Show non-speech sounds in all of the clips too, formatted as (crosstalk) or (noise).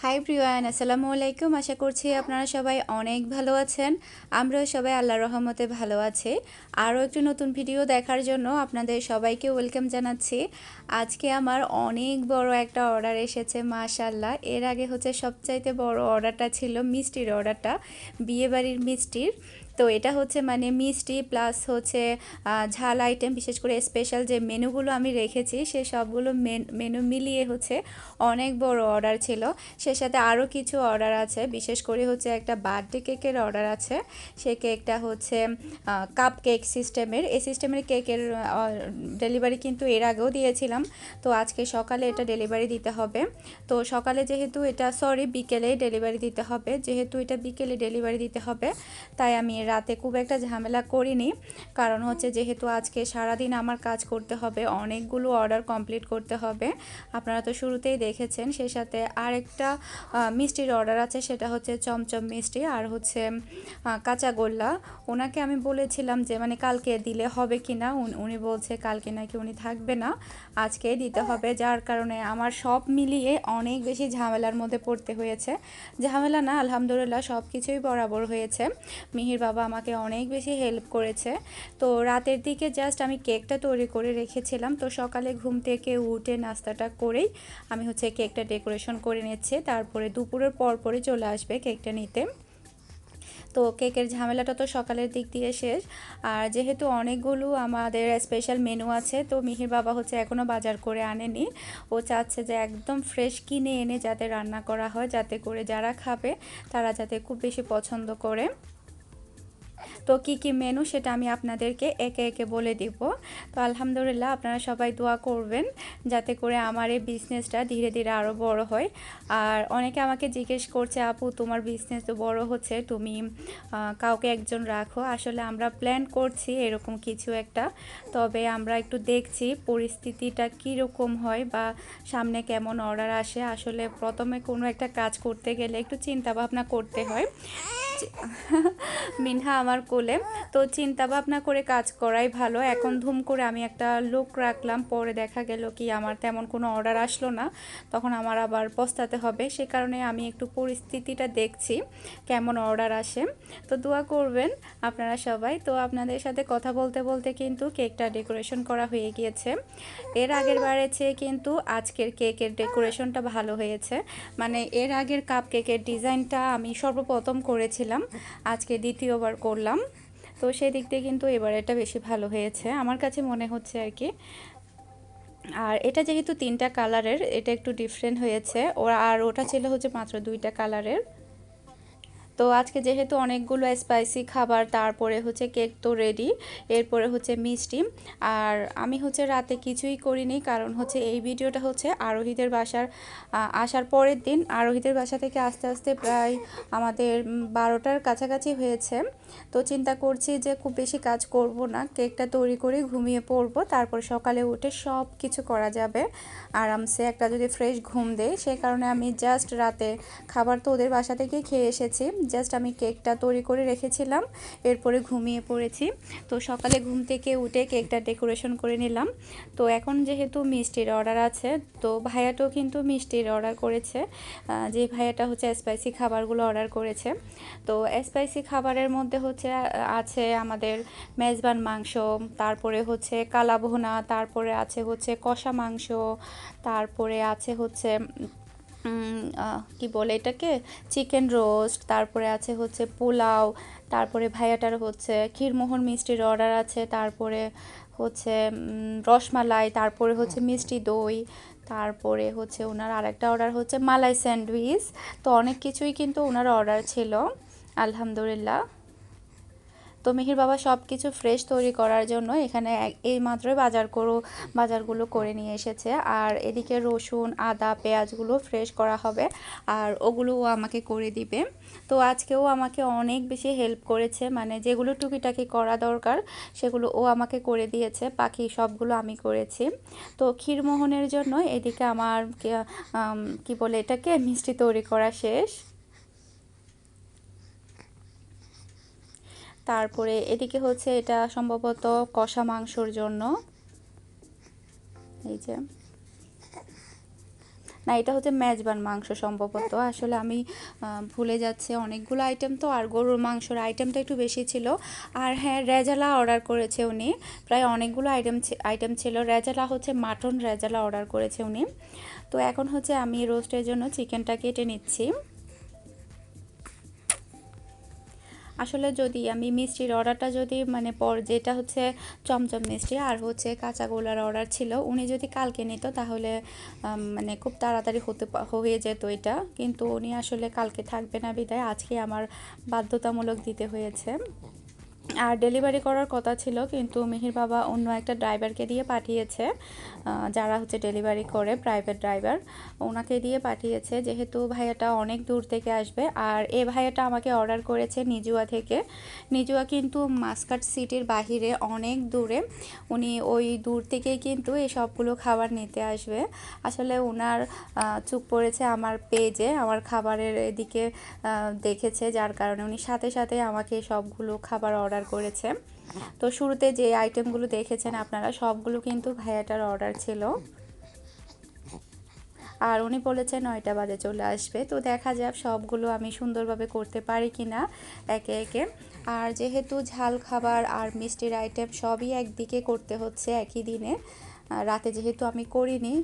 High Priyan আসসালামু আলাইকুম আশা করছি আপনারা সবাই অনেক ভালো আছেন আমরাও সবাই আল্লাহ রহমতে ভালো আছি আরও একটি নতুন ভিডিও দেখার জন্য আপনাদের সবাইকে ওয়েলকাম জানাচ্ছি আজকে আমার অনেক বড় একটা অর্ডার এসেছে মাশাল্লাহ এর আগে হচ্ছে সবচাইতে বড় অর্ডারটা ছিল মিষ্টির অর্ডারটা বিয়েবাড়ির মিষ্টির তো এটা হচ্ছে মানে মিষ্টি প্লাস হচ্ছে ঝাল আইটেম বিশেষ করে স্পেশাল যে মেনুগুলো আমি রেখেছি, সে সবগুলো মেনু মিলিয়ে হচ্ছে অনেক বড় অর্ডার ছিল। সে সাথে আরও কিছু অর্ডার আছে, বিশেষ করে হচ্ছে একটা বার্থডে কেকের অর্ডার আছে। সে কেকটা হচ্ছে কাপ কেক সিস্টেমের এই সিস্টেমের কেকের ডেলিভারি কিন্তু এর আগেও দিয়েছিলাম। তো আজকে সকালে এটা ডেলিভারি দিতে হবে। তো সকালে যেহেতু এটা সরি বিকেলে ডেলিভারি দিতে হবে। যেহেতু এটা বিকেলে ডেলিভারি দিতে হবে, তাই আমি রাতে খুব একটা ঝামেলা করিনি। কারণ হচ্ছে যেহেতু আজকে সারাদিন আমার কাজ করতে হবে, অনেকগুলো অর্ডার কমপ্লিট করতে হবে। আপনারা তো শুরুতেই দেখেছেন সেই সাথে আরেকটা মিষ্টির অর্ডার আছে, সেটা হচ্ছে চমচম মিষ্টি আর হচ্ছে কাঁচা গোল্লা। ওনাকে আমি বলেছিলাম যে মানে কালকে দিলে হবে কি না? উনি বলছে, কালকে নাকি উনি থাকবে না, আজকেই দিতে হবে। যার কারণে আমার সব মিলিয়ে অনেক বেশি ঝামেলার মধ্যে পড়তে হয়েছে। ঝামেলা না, আলহামদুলিল্লাহ সব কিছুই বরাবর হয়েছে। মিহির বাবা আমাকে অনেক বেশি হেল্প করেছে। তো রাতের দিকে জাস্ট আমি কেকটা তৈরি করে রেখেছিলাম। তো সকালে ঘুম থেকে উঠে নাস্তাটা করেই আমি হচ্ছে কেকটা ডেকোরেশন করে নিচ্ছি। তারপরে দুপুরের পর পরে চলে আসবে কেকটা নিতে। তো কেকের ঝামেলাটা তো সকালের দিক দিয়ে শেষ। আর যেহেতু অনেকগুলো আমাদের স্পেশাল মেনু আছে, তো মিহির বাবা হচ্ছে এখনও বাজার করে আনেনি। ও চাচ্ছে যে একদম ফ্রেশ কিনে এনে যাতে রান্না করা হয়, যাতে করে যারা খাবে তারা যাতে খুব বেশি পছন্দ করে। তো কি কি মেনু সেটা আমি আপনাদেরকে একে একে বলে দিব। তো আলহামদুলিল্লাহ আপনারা সবাই দোয়া করবেন যাতে করে আমার এই বিজনেসটা ধীরে ধীরে আরও বড় হয়। আর অনেকে আমাকে জিজ্ঞেস করছে, আপু, তোমার বিজনেস তো বড় হচ্ছে, তুমি কাউকে একজন রাখো। আসলে আমরা প্ল্যান করছি এরকম কিছু একটা। তবে আমরা একটু দেখছি পরিস্থিতিটা কীরকম হয় বা সামনে কেমন অর্ডার আসে। আসলে প্রথমে কোনো একটা কাজ করতে গেলে একটু চিন্তা ভাবনা করতে হয়। (laughs) মিনহা আমার কোলে। তো চিন্তা ভাবনা করে কাজ করাই ভালো। এখন ধুম করে আমি একটা লোক রাখলাম। পরে দেখা গেল কি আমার তেমন কোনো অর্ডার আসলো না। তখন আমার আবার পস্তাতে হবে। সে কারণে আমি একটু পরিস্থিতিটা দেখছি, কেমন অর্ডার আসে। তো দোয়া করবেন আপনারা সবাই। তো আপনাদের সাথে কথা বলতে বলতে কিন্তু কেকটা ডেকোরেশন করা হয়ে গিয়েছে। এর আগের বারে চেয়ে কিন্তু আজকের কেকের ডেকোরেশনটা ভালো হয়েছে। মানে এর আগের কাপ কেকের ডিজাইনটা আমি সর্বপ্রথম করেছিলাম। আজকে দ্বিতীয়বার করলাম। তো সেই দিক দিয়ে কিন্তু এবার এটা বেশি ভালো হয়েছে, আমার কাছে মনে হচ্ছে আর কি। আর এটা যেহেতু তিনটা কালারের এটা একটু ডিফারেন্ট হয়েছে। আর ওটা ছিল হচ্ছে মাত্র দুইটা কালারের তো আজকে যেহেতু অনেকগুলো স্পাইসি খাবার, তারপরে হচ্ছে কেক তো রেডি এরপরে হচ্ছে মিষ্টি। আর আমি হচ্ছে রাতে কিছুই করিনি, কারণ হচ্ছে এই ভিডিওটা হচ্ছে আরোহীদের বাসার আসার পরের দিন। আরোহীদের বাসা থেকে আস্তে আস্তে প্রায় আমাদের বারোটার কাছাকাছি হয়েছে। তো চিন্তা করছি যে খুব বেশি কাজ করব না কেকটা তৈরি করে ঘুমিয়ে পড়ব। তারপর সকালে উঠে সব কিছু করা যাবে। আরামসে একটা যদি ফ্রেশ ঘুম দেয় সেই কারণে আমি জাস্ট রাতে খাবার তো ওদের বাসা থেকে খেয়ে এসেছি। জাস্ট আমি কেকটা তৈরি করে রেখেছিলাম, এরপরে ঘুমিয়ে পড়েছি। তো সকালে ঘুম থেকে উঠে কেকটা ডেকোরেশন করে নিলাম। তো এখন যেহেতু মিষ্টির অর্ডার আছে, তো ভাইয়াটাও কিন্তু মিষ্টির অর্ডার করেছে। যে ভাইয়াটা হচ্ছে স্পাইসি খাবারগুলো অর্ডার করেছে। তো স্পাইসি খাবারের মধ্যে হচ্ছে আছে আমাদের মেজবান মাংস, তারপরে হচ্ছে কালাভোনা, তারপরে আছে হচ্ছে কষা মাংস, তারপরে আছে হচ্ছে কি বলে এটাকে? চিকেন রোস্ট তারপরে আছে হচ্ছে পোলাও তারপরে ভাইয়াটার হচ্ছে ক্ষীরমোহন মিষ্টির অর্ডার আছে তারপরে হচ্ছে রসমালাই তারপরে হচ্ছে মিষ্টি দই তারপরে হচ্ছে ওনার আরেকটা অর্ডার হচ্ছে মালাই স্যান্ডউইচ। তো অনেক কিছুই কিন্তু ওনার অর্ডার ছিল আলহামদুলিল্লাহ। তো মিহির বাবা সব কিছু ফ্রেশ তৈরি করার জন্য এখানে এই মাত্রই বাজার করো, বাজারগুলো করে নিয়ে এসেছে। আর এদিকে রসুন, আদা, পেঁয়াজগুলো ফ্রেশ করা হবে, আর ওগুলোও আমাকে করে দিবে। তো আজকেও আমাকে অনেক বেশি হেল্প করেছে মানে যেগুলো টুকিটাকি করা দরকার, সেগুলো ও আমাকে করে দিয়েছে পাখি সবগুলো আমি করেছি। তো ক্ষীরমোহনের জন্য এদিকে আমার কি বলে এটাকে, মিষ্টি তৈরি করা শেষ। তারপরে এদিকে হচ্ছে এটা সম্ভবত কষা মাংসর জন্য। এই যে। না, এটা হচ্ছে মেজবান মাংস সম্ভবত। আসলে আমি ভুলে যাচ্ছে অনেকগুলো আইটেম তো, আর গরুর মাংসর আইটেমটা একটু বেশি ছিল। আর হ্যাঁ রেজালা অর্ডার করেছে উনি। প্রায় অনেকগুলো আইটেম আইটেম ছিল। রেজালা হচ্ছে মাটন রেজালা অর্ডার করেছে উনি। তো এখন হচ্ছে আমি রোস্টের জন্য চিকেনটা কেটে নিচ্ছি। আসলে যদি আমি মিষ্টির অর্ডারটা যদি মানে পর যেটা হচ্ছে চমচম মিষ্টি আর হচ্ছে কাঁচা গোলার অর্ডার ছিল, উনি যদি কালকে নিত তাহলে মানে খুব তাড়াতাড়ি হতে হয়ে যেত এটা। কিন্তু উনি আসলে কালকে থাকবে না বিদায়, আজকে আমার বাধ্যতামূলক দিতে হয়েছে। আর ডেলিভারি করার কথা ছিল, কিন্তু মিহির বাবা অন্য একটা ড্রাইভারকে দিয়ে পাঠিয়েছে যারা হচ্ছে ডেলিভারি করে প্রাইভেট ড্রাইভার ওনাকে দিয়ে পাঠিয়েছে, যেহেতু ভাইয়াটা অনেক দূর থেকে আসবে। আর এ ভাইয়াটা আমাকে অর্ডার করেছে নিজুয়া থেকে। নিজুয়া কিন্তু মাস্কাট সিটির বাহিরে অনেক দূরে। উনি ওই দূর থেকেই কিন্তু এই সবগুলো খাবার নিতে আসবে। আসলে ওনার চুপ পড়েছে আমার পেজে আমার খাবারের এদিকে দেখেছে, যার কারণে উনি সাথে সাথে আমাকে সবগুলো খাবার অর্ডার করেছে। তো শুরুতে যে আইটেমগুলো দেখেছেন আপনারা, সবগুলো কিন্তু ভাইয়াটার অর্ডার ছিল। আর উনি বলেছে নয়টা বাজে চলে আসবে। তো দেখা যাক সবগুলো আমি সুন্দরভাবে করতে পারি কি না একে একে। আর যেহেতু ঝাল খাবার আর মিষ্টির আইটেম সবই একদিকে করতে হচ্ছে একই দিনে রাতে যেহেতু আমি করিনি,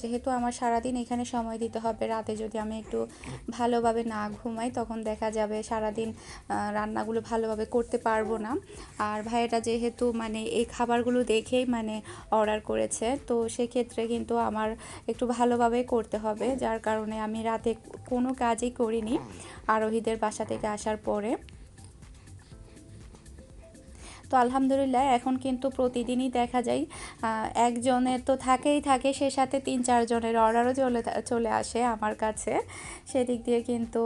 যেহেতু আমার সারাদিন এখানে সময় দিতে হবে, রাতে যদি আমি একটু ভালোভাবে না ঘুমাই, তখন দেখা যাবে সারাদিন রান্নাগুলো ভালোভাবে করতে পারব না। আর ভাইয়েরা যেহেতু মানে এই খাবারগুলো দেখেই মানে অর্ডার করেছে, তো সেক্ষেত্রে কিন্তু আমার একটু ভালোভাবে করতে হবে। যার কারণে আমি রাতে কোনো কাজই করিনি, আরোহীদের বাসা থেকে আসার পরে। তো আলহামদুলিল্লাহ, এখন কিন্তু প্রতিদিনই দেখা যায় একজনের তো থাকেই থাকে, সে সাথে তিন চারজনের অর্ডারও চলে চলে আসে আমার কাছে। সেদিক দিয়ে কিন্তু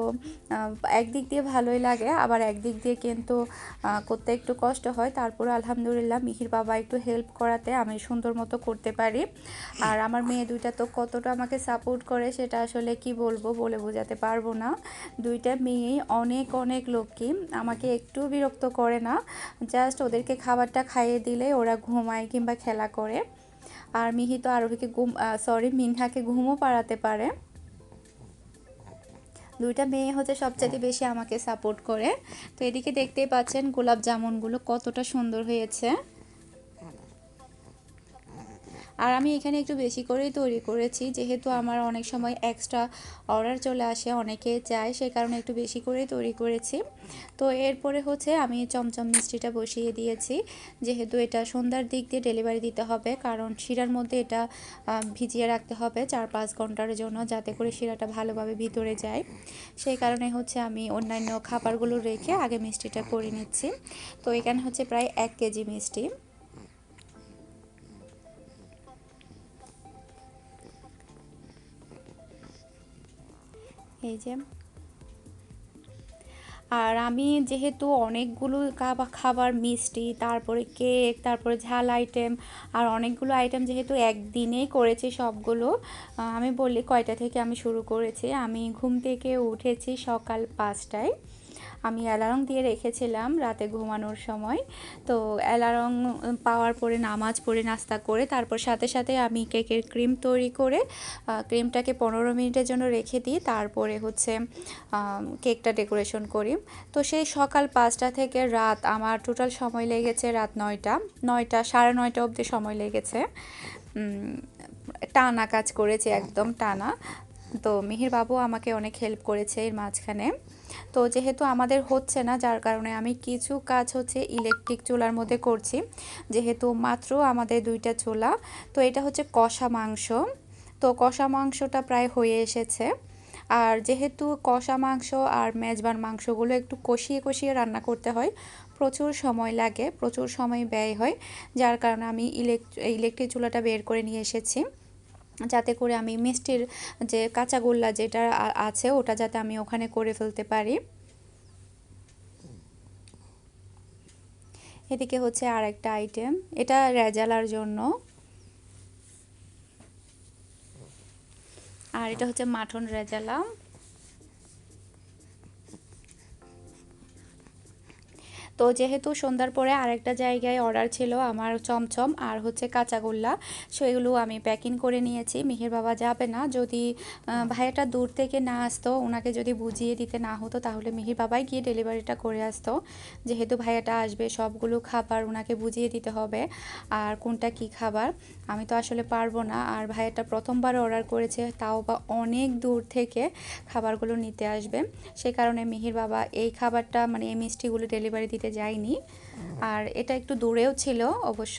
একদিক দিয়ে ভালোই লাগে, আবার একদিক দিয়ে কিন্তু করতে একটু কষ্ট হয়। তারপরে আলহামদুলিল্লাহ, মিহির বাবা একটু হেল্প করাতে আমি সুন্দর মতো করতে পারি। আর আমার মেয়ে দুইটা তো কতটা আমাকে সাপোর্ট করে, সেটা আসলে কি বলব, বলে বোঝাতে পারব না। দুইটা মেয়েই অনেক অনেক লক্ষ্মী আমাকে একটু বিরক্ত করে না। জাস্ট ওদেরকে খাবারটা খাইয়ে দিলে ওরা ঘুমায় কিংবা খেলা করে। আর মিহি তো আরোহীকে ঘুম সরি মিনহাকে ঘুমও পাড়াতে পারে। দুইটা মেয়ে হচ্ছে সবচেয়ে বেশি আমাকে সাপোর্ট করে। তো এদিকে দেখতেই পাচ্ছেন গোলাপ জামুনগুলো কতটা সুন্দর হয়েছে। আর আমি এখানে একটু বেশি করেই তৈরি করেছি, যেহেতু আমার অনেক সময় এক্সট্রা অর্ডার চলে আসে, অনেকে চায়, সে কারণে একটু বেশি করেই তৈরি করেছি। তো এরপরে হচ্ছে আমি চমচম মিষ্টিটা বসিয়ে দিয়েছি, যেহেতু এটা সন্ধ্যার দিক দিয়ে ডেলিভারি দিতে হবে, কারণ শিরার মধ্যে এটা ভিজিয়ে রাখতে হবে চার পাঁচ ঘণ্টার জন্য, যাতে করে শিরাটা ভালোভাবে ভিতরে যায়। সেই কারণে হচ্ছে আমি অন্যান্য খাবারগুলো রেখে আগে মিষ্টিটা করে নিচ্ছি। তো এখানে হচ্ছে প্রায় এক কেজি মিষ্টি। এই যে। আর আমি যেহেতু অনেকগুলো খাবা- খাবার মিষ্টি, তারপরে কেক, তারপরে ঝাল আইটেম আর অনেকগুলো আইটেম যেহেতু একদিনেই করেছি সবগুলো আমি বলি কয়টা থেকে আমি শুরু করেছি? আমি ঘুম থেকে উঠেছি সকাল পাঁচটায়। আমি অ্যালার্ম দিয়ে রেখেছিলাম রাতে ঘুমানোর সময়। তো অ্যালার্ম পাওয়ার পরে, নামাজ পড়ে, নাস্তা করে, তারপর সাথে সাথে আমি কেকের ক্রিম তৈরি করে ক্রিমটাকে পনেরো মিনিটের জন্য রেখে দিই। তারপরে হচ্ছে কেকটা ডেকোরেশন করি। তো সেই সকাল পাঁচটা থেকে রাত আমার টোটাল সময় লেগেছে রাত নয়টা। নয়টা, সাড়ে নয়টা অবধি সময় লেগেছে। টানা কাজ করেছে একদম, টানা। তো মিহির বাবু আমাকে অনেক হেল্প করেছে এর মাঝখানে। তো যেহেতু আমাদের হচ্ছে না, যার কারণে আমি কিছু কাজ হচ্ছে ইলেকট্রিক চুলার মধ্যে করছি। যেহেতু মাত্র আমাদের দুইটা চুলা, তো এটা হচ্ছে কষা মাংস। তো কষা মাংসটা প্রায় হয়ে এসেছে। আর যেহেতু কষা মাংস আর মেজবান মাংসগুলো একটু কষিয়ে কষিয়ে রান্না করতে হয়, প্রচুর সময় লাগে, প্রচুর সময় ব্যয় হয়, যার কারণে আমি ইলেকট্রিক চুলাটা বের করে নিয়ে এসেছি। যাতে করে আমি মিষ্টির যে কাঁচাগোল্লা যেটা আছে ওটা যাতে আমি ওখানে করে ফেলতে পারি। এদিকে হচ্ছে আর একটা আইটেম এটা রেজালার জন্য। আর এটা হচ্ছে মাঠন রেজালা। তো যেহেতু সন্ধ্যার পরে আরেকটা জায়গায় অর্ডার ছিল আমার চমচম আর হচ্ছে কাঁচাগোল্লা সেগুলো আমি প্যাকিং করে নিয়েছি। মিহির বাবা যাবে না, যদি ভাইয়াটা দূর থেকে না আসতো ওনাকে যদি বুঝিয়ে দিতে না হতো, তাহলে মিহির বাবাই গিয়ে ডেলিভারিটা করে আসতো। যেহেতু ভাইয়াটা আসবে, সবগুলো খাবার ওনাকে বুঝিয়ে দিতে হবে, আর কোনটা কি খাবার, আমি তো আসলে পারব না। আর ভাইয়াটা প্রথমবার অর্ডার করেছে, তাও বা অনেক দূর থেকে খাবারগুলো নিতে আসবে। সে কারণে মিহির বাবা এই খাবারটা মানে এই মিষ্টিগুলো ডেলিভারি দিতে যায়নি। আর এটা একটু দূরেও ছিল অবশ্য,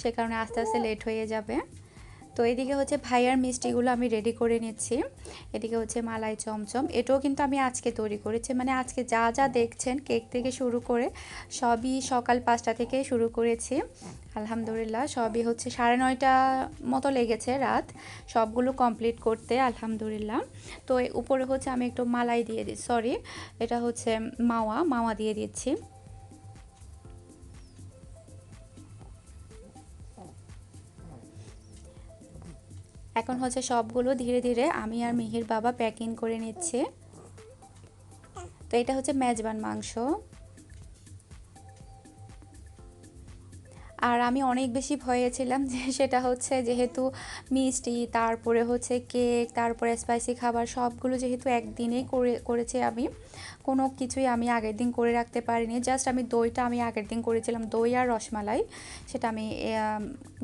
সে কারণে আস্তে আস্তে লেট হয়ে যাবে। তো এদিকে হচ্ছে ভাইয়ার মিষ্টিগুলো আমি রেডি করে নিচ্ছি। এদিকে হচ্ছে মালাই চমচম, এটাও কিন্তু আমি আজকে তৈরি করেছি। মানে আজকে যা যা দেখছেন, কেক থেকে শুরু করে সবই সকাল পাঁচটা থেকে শুরু করেছি। আলহামদুলিল্লাহ, সবই হচ্ছে সাড়ে নয়টা মতো লেগেছে রাত। সবগুলো কমপ্লিট করতে আলহামদুলিল্লাহ। তো উপরে হচ্ছে আমি একটু মালাই দিয়ে দিই সরি এটা হচ্ছে মাওয়া মাওয়া দিয়ে দিচ্ছি। এখন হচ্ছে সবগুলো ধীরে ধীরে আমি আর মিহির বাবা প্যাকিং করে নিচ্ছে। তো এটা হচ্ছে মেজবান মাংস। আর আমি অনেক বেশি ভয়ে ছিলাম যে (laughs) সেটা হচ্ছে যেহেতু মিষ্টি, তারপরে হচ্ছে কেক, তারপরে স্পাইসি খাবার সবগুলো যেহেতু একদিনেই করে, করেছি আমি। কোনো কিছুই আমি আগের দিন করে রাখতে পারিনি। জাস্ট আমি দইটা আমি আগের দিন করেছিলাম, দই আর রসমালাই। সেটা আমি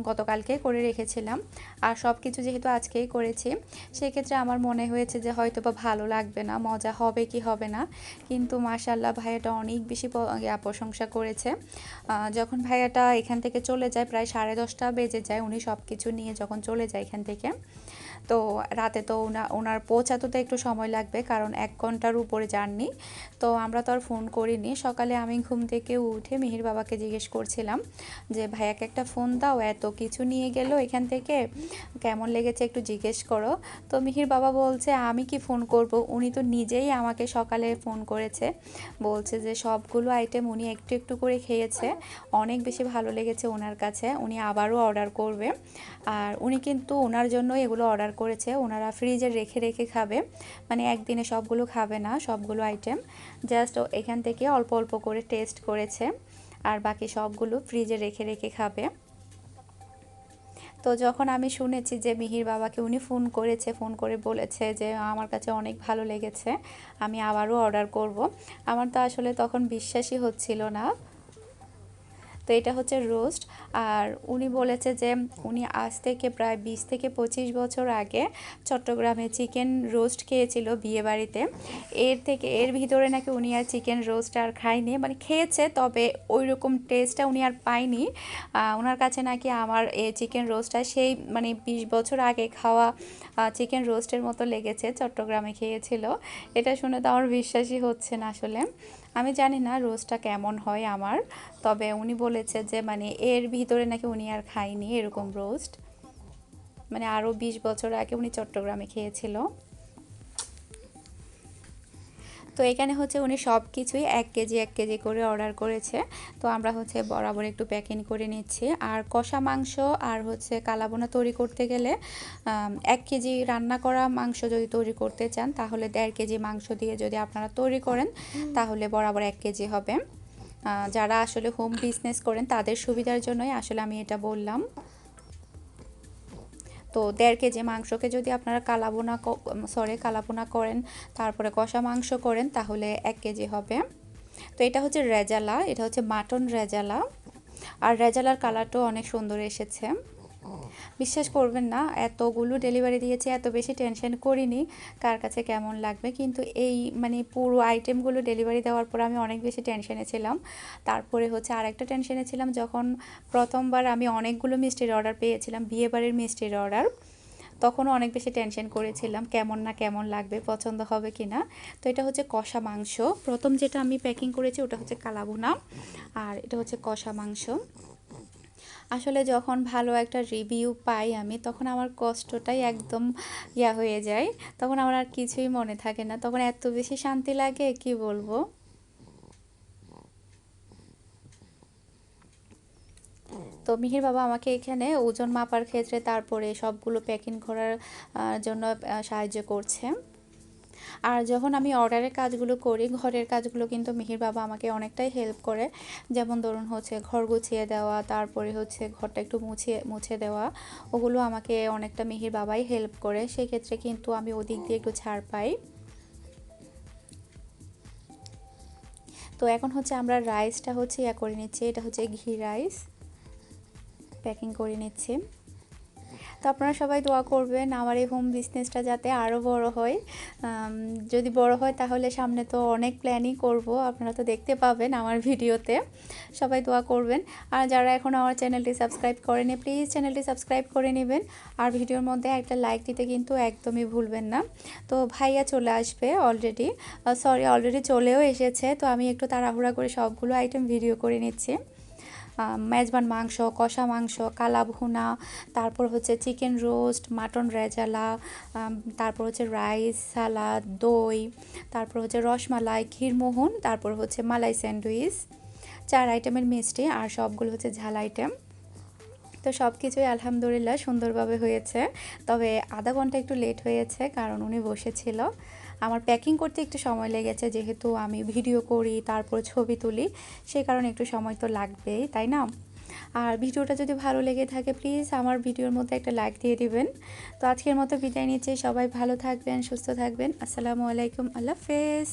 গতকালকে করে রেখেছিলাম। আর সব কিছু যেহেতু আজকেই করেছি, সেক্ষেত্রে আমার মনে হয়েছে যে হয়তো বা ভালো লাগবে না, মজা হবে কি হবে না। কিন্তু মাশাল্লাহ ভাইয়াটা অনেক বেশি প্রশংসা করেছে। যখন ভাইয়াটা এখান থেকে চলে যায়, প্রায় সাড়ে দশটা বেজে যায় উনি সব কিছু নিয়ে যখন চলে যায় এখান থেকে। তো রাতে তো ওনা, ওনার পৌঁছাতে তো একটু সময় লাগবে, কারণ এক ঘণ্টার উপরে জার্নি। তো আমরা তো আর ফোন করিনি। সকালে আমি ঘুম থেকে উঠে মিহির বাবাকে জিজ্ঞেস করছিলাম যে, ভাইয়াকে একটা ফোন দাও, এত কিছু নিয়ে গেল এখান থেকে, কেমন লেগেছে একটু জিজ্ঞেস করো। তো মিহির বাবা বলছে, আমি কি ফোন করব? উনি তো নিজেই আমাকে সকালে ফোন করেছে, বলছে যে, সবগুলো আইটেম উনি একটু একটু করে খেয়েছে, অনেক বেশি ভালো লেগেছে ওনার কাছে, উনি আবারও অর্ডার করবে। আর উনি কিন্তু ওনার জন্য এগুলো অর্ডার করেছে, ওনারা ফ্রিজে রেখে রেখে খাবে। মানে একদিনে সবগুলো খাবে না, সবগুলো আইটেম জাস্ট এখান থেকে অল্প অল্প করে টেস্ট করেছে আর বাকি সবগুলো ফ্রিজে রেখে রেখে খাবে। তো যখন আমি শুনেছি যে মিহির বাবাকে উনি ফোন করেছে ফোন করে বলেছে যে, আমার কাছে অনেক ভালো লেগেছে, আমি আবারও অর্ডার করব। আমার তো আসলে তখন বিশ্বাসই হচ্ছিল না। তো এটা হচ্ছে রোস্ট। আর উনি বলেছে যে উনি আজ থেকে প্রায় বিশ থেকে পঁচিশ বছর আগে চট্টগ্রামে চিকেন রোস্ট খেয়েছিল বিয়ে বাড়িতে। এর থেকে, এর ভিতরে নাকি উনি আর চিকেন রোস্ট আর খায়নি মানে খেয়েছে, তবে ওই রকম টেস্টটা উনি আর পায়নি। ওনার কাছে নাকি আমার এই চিকেন রোস্টটা সেই মানে বিশ বছর আগে খাওয়া চিকেন রোস্টের মতো লেগেছে, চট্টগ্রামে খেয়েছিল। এটা শুনে তো আমার বিশ্বাসই হচ্ছে না আসলে। আমি জানি না রোজটা কেমন হয় আমার, তবে উনি বলেছে যে মানে এর ভিতরে নাকি উনি আর খায়নি এরকম রোস্ট মানে আরও বিশ বছর আগে উনি চট্টগ্রামে খেয়েছিল। তো এখানে হচ্ছে উনি সব কিছুই এক কেজি এক কেজি করে অর্ডার করেছে। তো আমরা হচ্ছে বরাবর একটু প্যাকিং করে নিচ্ছি। আর কষা মাংস আর হচ্ছে কালাবোনা তৈরি করতে গেলে এক কেজি রান্না করা মাংস যদি তৈরি করতে চান তাহলে দেড় কেজি মাংস দিয়ে যদি আপনারা তৈরি করেন তাহলে বরাবর এক কেজি হবে। যারা আসলে হোম বিজনেস করেন তাদের সুবিধার জন্যই আসলে আমি এটা বললাম। তো দেড় কেজি মাংসকে যদি আপনারা কালাবোনা সরি কালাবোনা করেন, তারপরে কষা মাংস করেন, তাহলে এক কেজি হবে। তো এটা হচ্ছে রেজালা, এটা হচ্ছে মাটন রেজালা। আর রেজালার কালারটাও অনেক সুন্দর এসেছে। বিশ্বাস করবেন না, এতগুলো ডেলিভারি দিয়েছি, এত বেশি টেনশন করিনি কার কাছে কেমন লাগবে, কিন্তু এই মানে পুরো আইটেমগুলো ডেলিভারি দেওয়ার পর আমি অনেক বেশি টেনশনে ছিলাম। তারপরে হচ্ছে আরেকটা টেনশনে ছিলাম যখন প্রথমবার আমি অনেকগুলো মিষ্টির অর্ডার পেয়েছিলাম, বিয়েবাড়ির মিষ্টির অর্ডার তখনও অনেক বেশি টেনশন করেছিলাম, কেমন না কেমন লাগবে, পছন্দ হবে কি না তো এটা হচ্ছে কষা মাংস। প্রথম যেটা আমি প্যাকিং করেছি ওটা হচ্ছে কালাবুনা আর এটা হচ্ছে কষা মাংস। আসলে যখন ভালো একটা রিভিউ পাই আমি, তখন আমার কষ্টটাই একদম ইয়া হয়ে যায়। তখন আমার আর কিছুই মনে থাকে না। তখন এত বেশি শান্তি লাগে, কি বলব? তো মিহির বাবা আমাকে এখানে ওজন মাপার ক্ষেত্রে তারপরে সবগুলো প্যাকিং করার জন্য সাহায্য করছে। আর যখন আমি অর্ডারের কাজগুলো করি, ঘরের কাজগুলো কিন্তু মিহির বাবা আমাকে অনেকটাই হেল্প করে। যেমন ধরুন হচ্ছে ঘর গুছিয়ে দেওয়া, তারপরে হচ্ছে ঘরটা একটু মুছিয়ে মুছে দেওয়া, ওগুলো আমাকে অনেকটা মিহির বাবাই হেল্প করে। সেক্ষেত্রে কিন্তু আমি ওদিক দিয়ে একটু ছাড় পাই। তো এখন হচ্ছে আমরা রাইসটা হচ্ছে ইয়া করে নিচ্ছি, এটা হচ্ছে ঘি রাইস প্যাকিং করে নিচ্ছি। তো আপনারা সবাই দোয়া করবেন আমার এই হোম বিজনেসটা যাতে আরও বড় হয়। যদি বড় হয় তাহলে সামনে তো অনেক প্ল্যানই করব। আপনারা তো দেখতে পাবেন আমার ভিডিওতে। সবাই দোয়া করবেন। আর যারা এখন আমার চ্যানেলটি সাবস্ক্রাইব করেনি প্লিজ চ্যানেলটি সাবস্ক্রাইব করে নেবেন। আর ভিডিওর মধ্যে একটা লাইক দিতে কিন্তু একদমই ভুলবেন না। তো ভাইয়া চলে আসবে অলরেডি সরি অলরেডি চলেও এসেছে। তো আমি একটু তাড়াহুড়া করে সবগুলো আইটেম ভিডিও করে নিচ্ছি। মেজবান মাংস, কষা মাংস কালা ভুনা, তারপর হচ্ছে চিকেন রোস্ট, মাটন রেজালা তারপর হচ্ছে রাইস, সালাদ, দই, তারপর হচ্ছে রসমালাই, ক্ষীরমোহন, তারপর হচ্ছে মালাই স্যান্ডউইচ। চার আইটেমের মিষ্টি আর সবগুলো হচ্ছে ঝাল আইটেম। তো সব কিছুই আলহামদুলিল্লাহ সুন্দরভাবে হয়েছে। তবে আধা ঘণ্টা একটু লেট হয়েছে কারণ উনি বসেছিল। আমার প্যাকিং করতে একটু সময় লেগেছে, যেহেতু আমি ভিডিও করি, তারপর ছবি তুলি সেই কারণে একটু সময় তো লাগবেই, তাই না? আর ভিডিওটা যদি ভালো লেগে থাকে প্লিজ আমার ভিডিওর মধ্যে একটা লাইক দিয়ে দিবেন। তো আজকের মতো বিদায় নিচ্ছি, সবাই ভালো থাকবেন, সুস্থ থাকবেন। আসসালামু আলাইকুম, আল্লাহ হাফেজ।